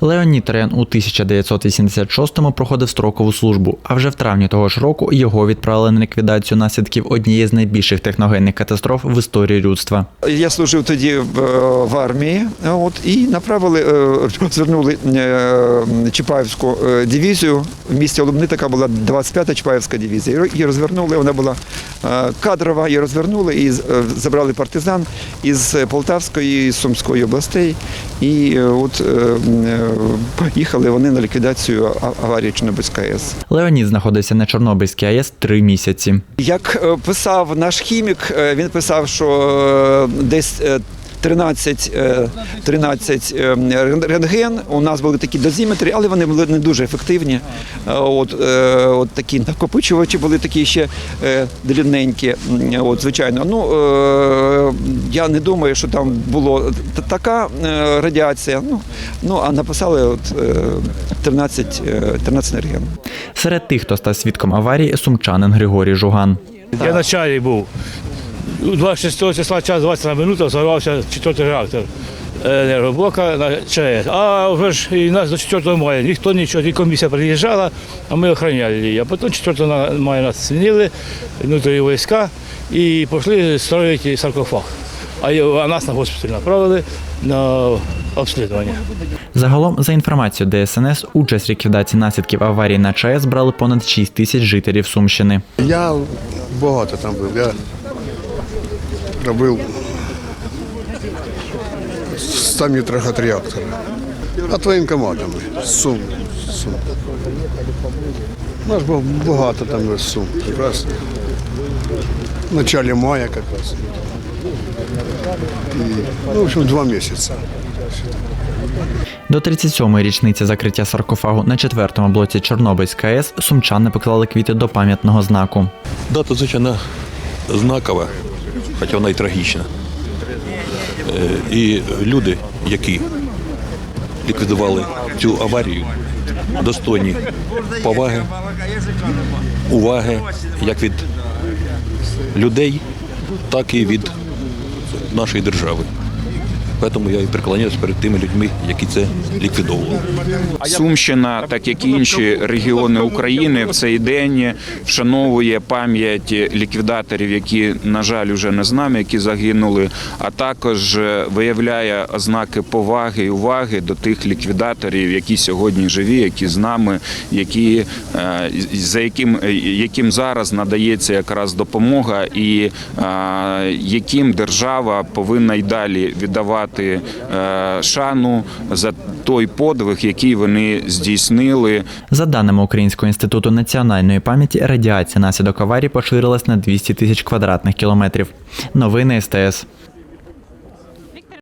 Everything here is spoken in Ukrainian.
Леонід Рен у 1986-му проходив строкову службу, а вже в травні того ж року його відправили на ліквідацію наслідків однієї з найбільших техногенних катастроф в історії людства. Я служив тоді в, е, армії, от і направили, е, звернули е, Чапаївську дивізію. В місті Лубни така була 25-та Чапаївська дивізія. Її розвернули. Вона була кадрова, її розвернули і забрали партизан із Полтавської, із Сумської областей. І от поїхали вони на ліквідацію аварії Чорнобильської АЕС. Леонід знаходився на Чорнобильській АЕС три місяці. Як е, писав наш хімік, е, він писав, що е, десь 13, е, 13 е, рентген. У нас були такі дозиметри, але вони були не дуже ефективні. Е, От, е, от такі накопичувачі були такі ще е, дрібненькі. От, звичайно. Ну, е, я не думаю, що там була така е, радіація. Ну, ну а написали от, е, 13, е, 13 рентген. Серед тих, хто став свідком аварії, сумчанин Григорій Жуган. Я на чаї був. 26 числа час 20 минута взорвався четвертий реактор енергоблока на ЧАЕС. А вже ж і нас до 4 мая ніхто нічого, і комісія приїжджала, а ми охороняли її. А потім 4 на- мая нас змінили, внутрішні війська, і пішли строїти саркофаг. А а нас на госпіталь направили на обслідування. Загалом, за інформацією ДСНС, участь в ліквідації наслідків аварії на ЧАЕС брали понад 6 тисяч жителів Сумщини. Я багато там був. Я робив 100 метрах від реактора. От воєнкоматами. Сум. Сум. У нас було багато там сум. Якраз в начале мая якраз. І, ну, в общем, два місяці. До 37-ї річниці закриття саркофагу на четвертому блоці Чорнобильської АЕС сумчани поклали квіти до пам'ятного знаку. Дата, звичайно, знакова, хоча вона і трагічна. Е, І люди, які ліквідували цю аварію, достойні поваги, уваги як від людей, так і від нашої держави. Тому я і приклоняюсь перед тими людьми, які це ліквідовували. Сумщина, так як і інші регіони України, в цей день вшановує пам'ять ліквідаторів, які, на жаль, вже не з нами, які загинули, а також виявляє ознаки поваги і уваги до тих ліквідаторів, які сьогодні живі, які з нами, які е, за яким, яким зараз надається якраз допомога, і е, яким держава повинна й далі віддавати е, шану за той подвиг, який вони здійснили. За даними Українського інституту національної пам'яті, радіація наслідок аварії поширилась на 200 тисяч квадратних кілометрів. Новини СТС.